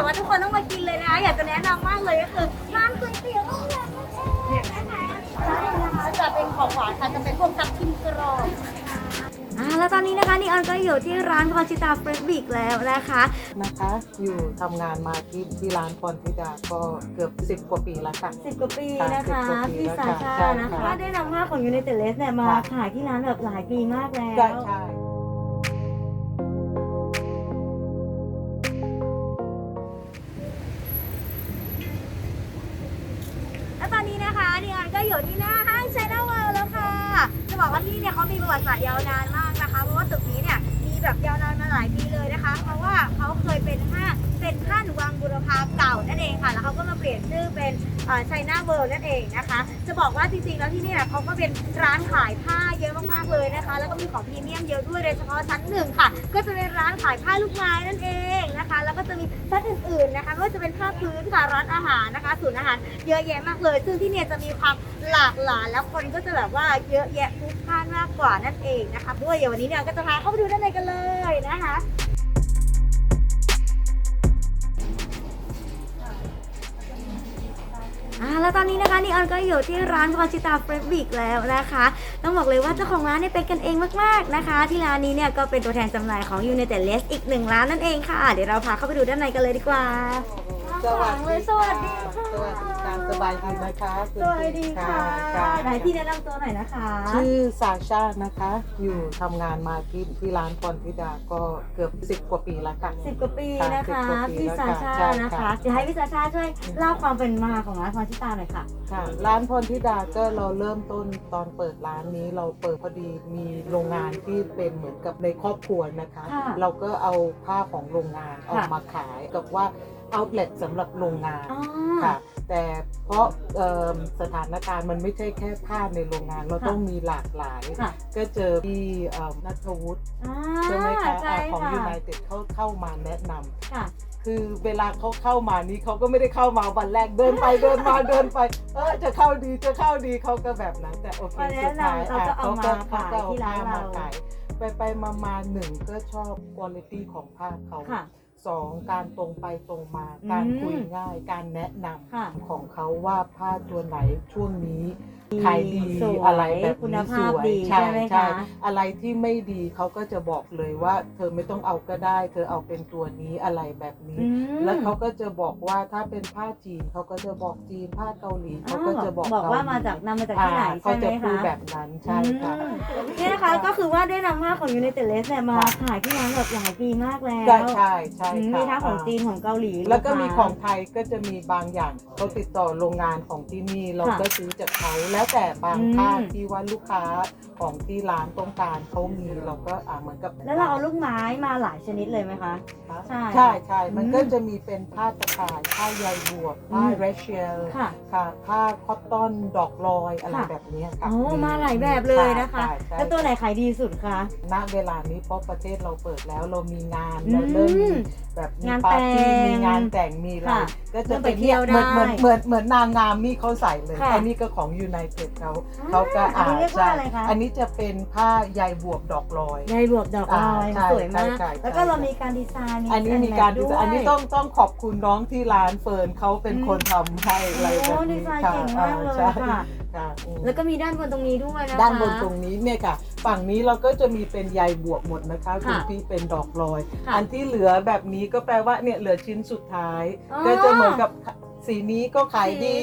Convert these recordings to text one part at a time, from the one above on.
แบบว่าทุกคนต้องมากินเลยนะคะอยากจะแนะนำมากเลยก็คือร้านก๋วยเตี๋ยวโรงแรมนะคะร้านนี้นะคะจะเป็นของหวานค่ะจะเป็นพวกทับทิมกรอบอ่าแล้วตอนนี้นะคะนี่ออนก็อยู่ที่ร้านพรชิตาเฟรชบิกแล้วนะคะ นะคะอยู่ทำงานมาที่ที่ร้านพรธิดาก็เกือบสิบกว่าปีแล้วค่ะ สิบกว่าปีนะคะสิบกว่าปีพี่แล้วสาค่ะชาใช่นะคะค่ะได้นำผ้าของยู n นเต็ดเลสเนี่ยมาค่ะ ขายที่ร้านแบบหลายปีมากแล้ว ใช่ใช่ นี่ยก็อยู่ที่หน้าห้างไชน่าเวิลด์แล้วค่ะ จะบอกว่านี่เนี่ยเขามีประวัติศาสตร์ยาวนานมากนะคะ เพราะว่าตึกนี้เนี่ยมีแบบยาวนานมาหลายปี เป็นวังบุรพาเก่านั่นเองค่ะ แล้วเขาก็มาเปลี่ยนชื่อเป็นไชน่าเวิลด์นั่นเองนะคะ จะบอกว่าจริงๆแล้วที่นี่เขาก็เป็นร้านขายผ้าเยอะมากๆเลยนะคะ แล้วก็มีของพรีเมียมเยอะด้วยโดยเฉพาะชั้นหนึ่งค่ะ ก็จะเป็นร้านขายผ้าลูกไม้นั่นเองนะคะ แล้วก็จะมีชั้นอื่นๆนะคะไม่ว่าจะเป็นผ้าพื้นค่ะร้านอาหารนะคะศูนย์อาหารเยอะแยะมากเลย ซึ่งที่เนี่ยจะมีความหลากหลายแล้วคนก็จะแบบว่าเยอะแยะพลุกพล่านมากกว่านั่นเองนะคะด้วยเดี๋ยววันนี้เนี่ยก็จะพาเข้าไปดูด้านในกันเลยนะคะ อ่าแล้วตอนนี้นะคะนี่ออนก็อยู่ที่ร้านพรชิตาเฟรชบิกแล้วนะคะ ต้องบอกเลยว่าเจ้าของร้านเนี่ยเป็นกันเองมากๆนะคะ ที่ร้านนี้เนี่ยก็เป็นตัวแทนจำหน่ายของ United l e s อีกหนึ่งร้านนั่นเองค่ะ เดี๋ยวเราพาเข้าไปดูด้านในกันเลยดีกว่าสวัสดีสวัสดีค่ะ สวัสดีค่ะสบายดีนะคะคุณสวัสดีค่ะค่ะไหนพี่แนะนำตัวหน่อยนะคะชื่อซาชานะคะ อยู่ทำงานมาที่ที่ร้านพรธิดาก็เกือบสิบกว่าปีแล้วค่ะ สิบกว่าปีนะคะสิบกว่าปีพี่แล้วซาค่ะชาใช่นะคะค่ะเดี๋ยวให้พี่ซาชาช่วยเล่าความเป็นมาของร้านพรชิตาหน่อยค่ะ ค่ะร้านพรธิดาก็เราเริ่มต้นตอนเปิดร้านนี้เราเปิดพอดีมีโรงงานที่เป็นเหมือนกับในครอบครัวนะคะ ค่ะเราก็เอาผ้าของโรงงานออกค่ะมาขายกับว่าเอาเล t สำหรับโรงงานอ๋อ ค่ะ แต่เพราะเอิ่มสถานการณ์มันไม่ใช่แค่ผ้าในโรงงาน เราค่ะต้องมีหลากหลายค่ะก็เจอที่เอิ่มนัทวุฒิอ่าใช่ไหมคะใช่อ่าของค่ะยูไนเต็ดเขาเข้ามาแนะนำค่ะคือเวลาเขาเข้ามานี้เขาก็ไม่ได้เข้ามาวันแรกเดินไปเดินมาเดินไป เออจะเข้าดีจะเข้าดีเขาก็แบบนั้น แต่โอเคมาแนะสุดท้ายนำเราก็เอามาเขก็ขายที่ร้านเราอผ้มขายไปไปมามาหนึ่งก็ชอบคุณภาพของผ้าเขาค่ะ สองการตรงไปตรงมาอืมการคุยง่ายการแนะนค่ะำของเขาว่าผ้าตัวไหนช่วงนี้ขายดีสวยอะไรแบบคุณนี้ภาสพวยดีใช่ใช่ไหมใช่คะ อะไรที่ไม่ดีเขาก็จะบอกเลยว่า เธอไม่ต้องเอาก็ได้ เธอเอาเป็นตัวนี้อะไรแบบนี้ อืมแล้วเขาก็จะบอกว่าถ้าเป็นผ้าจีนเขาก็จะบอกจีนผ้าเกาหลีเขาก็จะบอกบอกว่าเหลีมาจากนำมาจากที่ไหนอ่าเขาใช่ไหมจะพูดคะ แบบนั้นใช่ค่ะ อืมนี่นะคะก็คือว่าได้นำผ้าของ United l e s เนี่ยมาค่ะ ขายที่ร้านแบบหลายปีมากแล้วใช่ใช่ใช่อืมค่ะมีทั้งของอ่าจีนของเกาหลีแล้วก็มีลูค้าของไทยก็จะมีบางอย่างเขาติดต่อโรงงานของที่นี่เราค่ะก็ซื้อจากเขาแล้วแต่บางอืมผ้าที่ว่าลูกค้า ของที่ร้านต้องการเขามีเราก็อ่าเหมือนกับแล้วเราเอาลูกไม้มาหลายชนิดเลยไหมคะ ใช่ใช่ใช่มันอืมก็จะมีเป็นผ้าตะข่ายผ้าใยบวบผ้าอืมเรเชียลค่ะ ค่ะผ้าคอตตอนดอกลอยอะไรค่ะแบบนี้ค่ะโอ้มาหลายแบบเลยนะคะใช่ใช่แล้วตัวไหนขายดีสุดคะณเวลานี้เพราะประเทศเราเปิดแล้วเรามีงานอืมเราเริ่มมี แบบมีงานปาร์ตี้แต่งมีงานแต่งมีอะไรค่ะก็จะเริ่มไปเป็นเที่ยวเหมือนเหมือนได้เหมือนเหมือนนางงามนี่เขาใส่เลยค่ะอันนี้ก็ของยูไนเต็ดเขาอ่าเขาก็อันนี้เรียกว่าอะไรคะ อันนี้จะเป็นผ้าใยบวบดอกลอยใยบวบดอกลอยอ่าใช่สวยมาก ใช่ใช่ แล้วก็ใช่เรามีการดีไซน์อันนี้มีการดีไซน์อันนี้ด้วยต้องต้องขอบคุณน้องที่ร้านเฟิร์นเขาเป็นคนทำให้อะไรแบบโอ้ดีนี้ไซน์ค่ะเก่งมากเลยใช่ ค่ะค่ะอืมแล้วก็มีด้านบนตรงนี้ด้วยนะคะ ด้านบนตรงนี้เนี่ยค่ะ ฝั่งนี้เราก็จะมีเป็นใยบวบหมดนะคะคุณค่ะพี่เป็นดอกลอย ค่ะอันที่เหลือแบบนี้ก็แปลว่าเนี่ยเหลือชิ้นสุดท้าย อ๋อ ก็จะเหมือนกับ สีนี้ก็ขายดี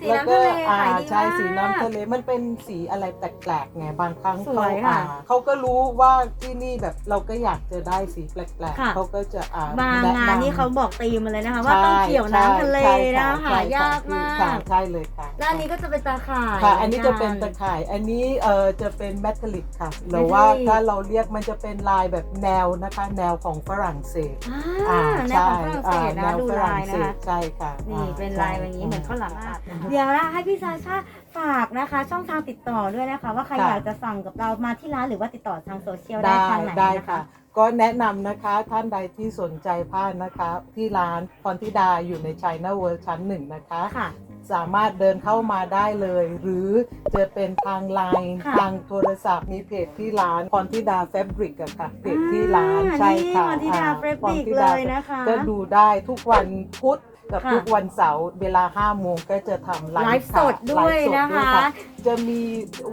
สีแล้วก็น้ำทะเลอ่าขายดีใช่มากสีน้ำทะเลมันเป็นสีอะไรแปลกๆไงบางครั้งสเขาวยค่ะอ่าเขาก็รู้ว่าที่นี่แบบเราก็อยากจะได้สีแปลกค่ะ ๆเขาก็จะอ่าบางแะงานำนี่เขาบอกตีมมาเลยนะคะ ว่าต้องเขียวน้ำทะเลใช่นะใช่หายากมาค่ะกใช่เลยค่ะด้านนี้ก็จะเป็นตาข่ายค่ะ อันนี้จะเป็นหมืตะกัข่าย อันนี้เอ่อจะเป็นแมทลิกค่ะ หรือว่า metallic ถ้าเราเรียกมันจะเป็นลายแบบแนวนะคะ แนวของฝรั่งเศสอ่าแนวของฝรั่งเศสอ่านะแวดูฝลายงนะเศคะสใช่ค่ะนี่อ่เป็นลายแบบนี้เหมือนข้าวหลามค่ะเดี๋ยวนะให้พี่ซาชาฝากนะคะ ช่องทางติดต่อด้วยนะคะ ว่าใครค่ะ อยากจะสั่งกับเรามาที่ร้านหรือว่าติดต่อทางโซเชียลได้ได้ทางไหนได้นะค่ะคะก็แนะนำนะคะท่านใดที่สนใจผ้านะคะ ที่ร้านพรธิดาอยู่ในชัยนาเวิร์ชั้นหนึ่งนะคะ ค่ะ สามารถเดินเข้ามาได้เลย หรือจะเป็นทางไลน์ค่ะ ทางโทรศัพท์มีเพจที่ร้านพรทิดาแฟบริกอะค่ะเพจที่ร้านอ่าใช่ค่ะนี่พรธิดาอ่ Fabric พรธิดาเลยนะคะ ก็ดูได้ทุกวันพุธ กับค่ะทุกวันเสาร์เวลา5โมงก็จะทำไลไลฟ์ฟ์สดด้วยไลฟ์สดนะคะ ด้วยจะมี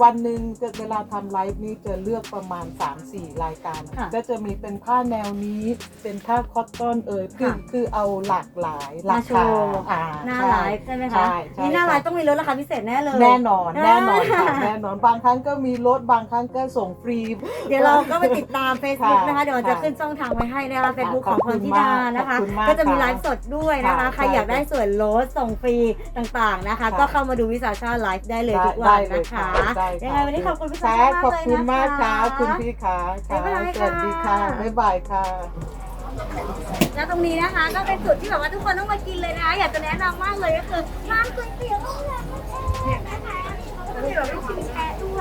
วันหนึ่งจะเวลาทำไลฟ์นี้จะเลือกประมาณ 3-4 รายการ ค่ะก็จะมีเป็นผ้าแนวนี้เป็นผ้าคอตตอนเอ่ยคือค่ะคือเอาหลากหลายรามาโชคาว์ อ่าหน้าใช่ไลฟ์ใช่ไหมคะใช่ใช่นี่หน้าไลค่ะฟ์ต้องมีลดราคาพิเศษแน่เลย แน่นอนอ่าแน่นอนค่ะแน่นอนบางครั้งก็มีลดบางครั้งก็ส่งฟรี เดี๋ยวเราก็ไปติดตาม Facebook ค่ะนะคะ เดี๋ยวเราจะค่ะขึ้นช่องทางไว้ให้นะคะ Facebook ขขออบงพคุรณธิมากดานะคะ ขอบคุณมากก็จะมีค่ะไลฟ์สดด้วยนะคะ ค่ะใครอยากได้ส่วนลดส่งฟรีต่างๆนะคะค่ะก็เข้ามาดูวิสาชาไลฟ์ได้เลยทุกได้วันเลยนะคะได้ยังไงวันนี้ขอบคุณพี่ชาค่ะชาขอบคุณมากเลยค่ะนะคะคุณพี่ค่ะค่ะบ๊ายบายสวัสดีค่ะค่ะบ๊ายบายค่ะแล้วตรงนี้นะคะก็เป็นจุดที่แบบว่าทุกคนต้องมากินเลยนะคะอยากจะแนะนำมากเลยก็คือร้านก๋วยเตี๋ยวต้มยำมันแช่นะคะก็จะมีแบบลูกชิ้นแช่ด้วยนะแล้วก็มีทุกเส้นเลย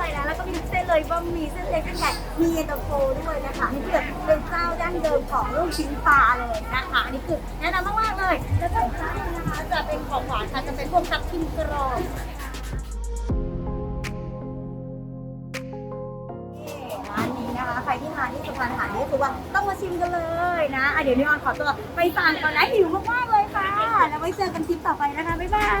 บะหมี่เส้นเล็กเส้นใหญ่มีเย็นตาโฟด้วยนะคะนี่คือเป็นเจ้าดั้งเดิมของลูกชิ้นปลาเลยนะคะอันนี้คือแนะนำมากๆเลย แล้วก็อีกร้านหนึงนะคะ จะเป็นของหวานค่ะจะเป็นพวกทับทิมกรอบร้านนี้นะคะ ใครที่มาที่สุพรรณหานี่คือว่าต้องมาชิมกันเลยนะอะเดี๋ยวนี้ออนขอตัวไปสั่งก่อนนะหิวมากๆเลยค่ะ แล้วไว้เจอกันคลิปต่อไปนะคะบ๊ายบาย